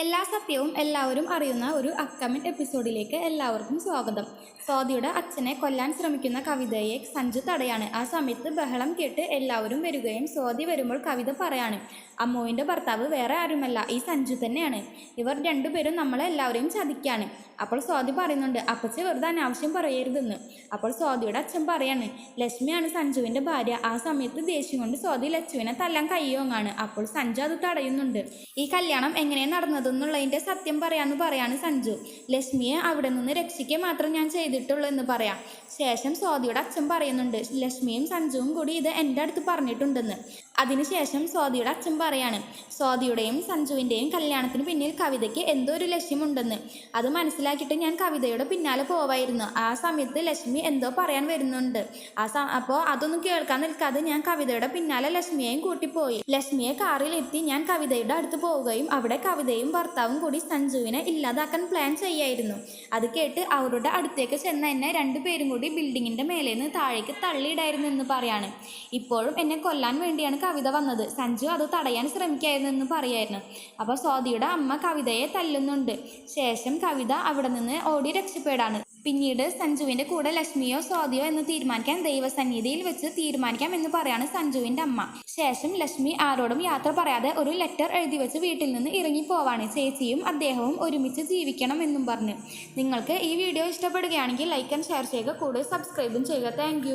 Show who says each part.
Speaker 1: എല്ലാ സത്യവും എല്ലാവരും അറിയുന്ന ഒരു അപ്കമിങ് എപ്പിസോഡിലേക്ക് എല്ലാവർക്കും സ്വാഗതം. സ്വാതിയുടെ അച്ഛനെ കൊല്ലാൻ ശ്രമിക്കുന്ന കവിതയെ സഞ്ജു തടയാണ്. ആ സമയത്ത് ബഹളം കേട്ട് എല്ലാവരും വരികയും സ്വാതി വരുമ്പോൾ കവിത പറയാണ് അമ്മുവിന്റെ ഭർത്താവ് വേറെ ആരുമല്ല ഈ സഞ്ജു തന്നെയാണ്. ഇവർ രണ്ടുപേരും നമ്മളെല്ലാവരെയും ചതിക്കുകയാണ് അപ്പോൾ സ്വാതി പറയുന്നുണ്ട് അപ്പച്ചി വെറുതെ അനാവശ്യം പറയരുതെന്ന്. അപ്പോൾ സ്വാതിയുടെ അച്ഛൻ പറയാണ് ലക്ഷ്മിയാണ് സഞ്ജുവിന്റെ ഭാര്യ. ആ സമയത്ത് ദേഷ്യം കൊണ്ട് സ്വാതി ലച്ചുവിനെ തല്ലാൻ കയ്യോങ്ങാണ്. അപ്പോൾ സഞ്ജു അത് തടയുന്നുണ്ട്. ഈ കല്യാണം എങ്ങനെയാണ് നടന്നതെന്നുള്ളതിന്റെ സത്യം പറയാന്ന് പറയാണ് സഞ്ജു. ലക്ഷ്മിയെ അവിടെ നിന്ന് രക്ഷിക്കുക മാത്രം ഞാൻ ചെയ്തിട്ടുള്ളൂ എന്ന് പറയാം. ശേഷം സ്വാതിയുടെ അച്ഛൻ പറയുന്നുണ്ട് ലക്ഷ്മിയും സഞ്ജുവും കൂടി ഇത് എന്റെ അടുത്ത് പറഞ്ഞിട്ടുണ്ടെന്ന്. അതിനുശേഷം സ്വാതിയുടെ അച്ഛൻ പറയാണ് സ്വാതിയുടെയും സഞ്ജുവിന്റെയും കല്യാണത്തിന് പിന്നിൽ കവിതയ്ക്ക് എന്തോ ഒരു ലക്ഷ്യമുണ്ടെന്ന്. അത് മനസ്സിലാക്കിയിട്ട് ഞാൻ കവിതയുടെ പിന്നാലെ പോവായിരുന്നു. ആ സമയത്ത് ലക്ഷ്മി എന്തോ പറയാൻ വരുന്നുണ്ട്. ആ അപ്പോൾ അതൊന്നും കേൾക്കാൻ നിൽക്കാതെ ഞാൻ കവിതയുടെ പിന്നാലെ ലക്ഷ്മിയെയും കൂട്ടിപ്പോയി. ലക്ഷ്മിയെ കാറിൽ എത്തി ഞാൻ കവിതയുടെ അടുത്ത് പോവുകയും അവിടെ കവിതയും ഭർത്താവും കൂടി സഞ്ജുവിനെ ഇല്ലാതാക്കാൻ പ്ലാൻ ചെയ്യായിരുന്നു. അത് കേട്ട് അവരുടെ അടുത്തേക്ക് ചെന്ന എന്നെ രണ്ടുപേരും കൂടി ബിൽഡിങ്ങിന്റെ മേലെ നിന്ന് താഴേക്ക് തള്ളിയിടായിരുന്നു എന്ന് പറയാണ്. ഇപ്പോഴും എന്നെ കൊല്ലാൻ വേണ്ടിയാണ് കവിത വന്നത്. സഞ്ജു അത് തടയാൻ ശ്രമിക്കായിരുന്നു എന്ന് പറയായിരുന്നു. അപ്പോൾ സ്വാതിയുടെ അമ്മ കവിതയെ തല്ലുന്നുണ്ട്. ശേഷം കവിത അവിടെ നിന്ന് ഓടി രക്ഷപ്പെടാണ് പിന്നീട് സഞ്ജുവിന്റെ കൂടെ ലക്ഷ്മിയോ സ്വാതിയോ എന്ന് തീരുമാനിക്കാൻ ദൈവസന്നിധിയിൽ വെച്ച് തീരുമാനിക്കാം എന്ന് പറയാണ് സഞ്ജുവിന്റെ അമ്മ. ശേഷം ലക്ഷ്മി ആരോടും യാത്ര പറയാതെ ഒരു ലെറ്റർ എഴുതി വെച്ച് വീട്ടിൽ നിന്ന് ഇറങ്ങി പോവാണ് ചേച്ചിയും അദ്ദേഹവും ഒരുമിച്ച് ജീവിക്കണം എന്നും പറഞ്ഞു. നിങ്ങൾക്ക് ഈ വീഡിയോ ഇഷ്ടപ്പെടുകയാണെങ്കിൽ ലൈക്ക് ആൻഡ് ഷെയർ ചെയ്യുക. കൂടുതൽ സബ്സ്ക്രൈബും ചെയ്യുക. താങ്ക്